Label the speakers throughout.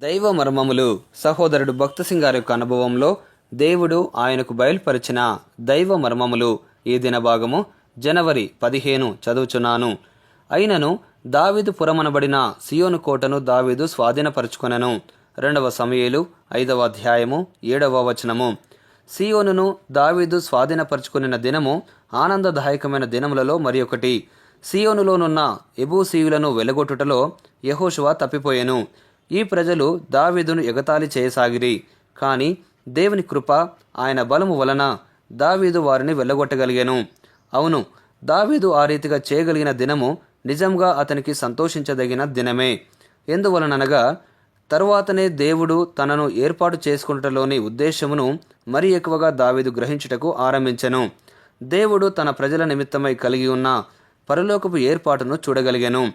Speaker 1: దైవ మర్మములు సహోదరుడు భక్త సింగ్ గారి యొక్క అనుభవంలో దేవుడు ఆయనకు బయలుపరిచిన దైవ మర్మములు ఈ దిన భాగము జనవరి పదిహేను చదువుచున్నాను. అయినను దావీదు పురమనబడిన సియోను కోటను దావీదు స్వాధీనపరుచుకొనెను. రెండవ సమయలు ఐదవ అధ్యాయము ఏడవ వచనము. సియోనును దావీదు స్వాధీనపరుచుకున్న దినము ఆనందదాయకమైన దినములలో మరి ఒకటి. సియోనులోనున్న ఎబూసీయులను వెలగొట్టుటలో యహోషువ తప్పిపోయెను. ఈ ప్రజలు దావీదును ఎగతాళి చేయసాగిరి. కానీ దేవుని కృప ఆయన బలము వలన దావీదు వారిని వెళ్ళగొట్టగలిగాను. అవును దావీదు ఆ రీతిగా చేయగలిగిన దినము నిజంగా అతనికి సంతోషించదగిన దినమే. ఎందువలననగా తరువాతనే దేవుడు తనను ఏర్పాటు చేసుకున్నటలోని ఉద్దేశమును మరి ఎక్కువగా దావీదు గ్రహించుటకు ఆరంభించెను. దేవుడు తన ప్రజల నిమిత్తమై కలిగి ఉన్న పరలోకపు ఏర్పాటును చూడగలిగాను.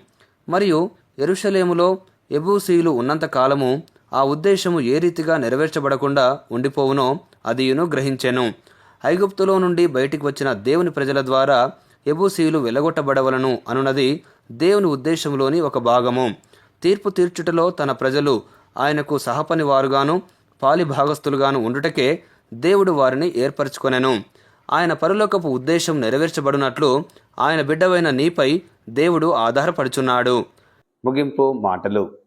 Speaker 1: మరియు ఎరుషలేములో ఎబూసీలు ఉన్నంత కాలము ఆ ఉద్దేశము ఏ రీతిగా నెరవేర్చబడకుండా ఉండిపోవునో అదియును గ్రహించెను. ఐగుప్తులో నుండి బయటికి వచ్చిన దేవుని ప్రజల ద్వారా ఎబూసీలు వెలగొట్టబడవలను అనున్నది దేవుని ఉద్దేశంలోని ఒక భాగము. తీర్పు తీర్చుటలో తన ప్రజలు ఆయనకు సహపని వారుగాను పాలి భాగస్థులుగాను ఉండుటకే దేవుడు వారిని ఏర్పరచుకొనెను. ఆయన పరలోకపు ఉద్దేశం నెరవేర్చబడినట్లు ఆయన బిడ్డవైన నీపై దేవుడు ఆధారపడుచున్నాడు. ముగింపు మాటలు.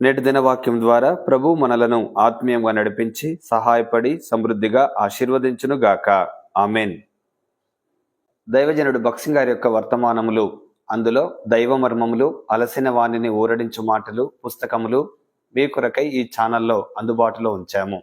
Speaker 1: నేటి దినవాక్యం ద్వారా ప్రభు మనలను ఆత్మీయంగా నడిపించి సహాయపడి సమృద్ధిగా ఆశీర్వదించును గాక ఆమెన్. దైవజనుడు బక్సింగ్ గారి యొక్క వర్తమానములు అందులో దైవ మర్మములు అలసిన వాణిని ఊరడించు మాటలు పుస్తకములు మీ కొరకై ఈ ఛానల్లో అందుబాటులో ఉంచాము.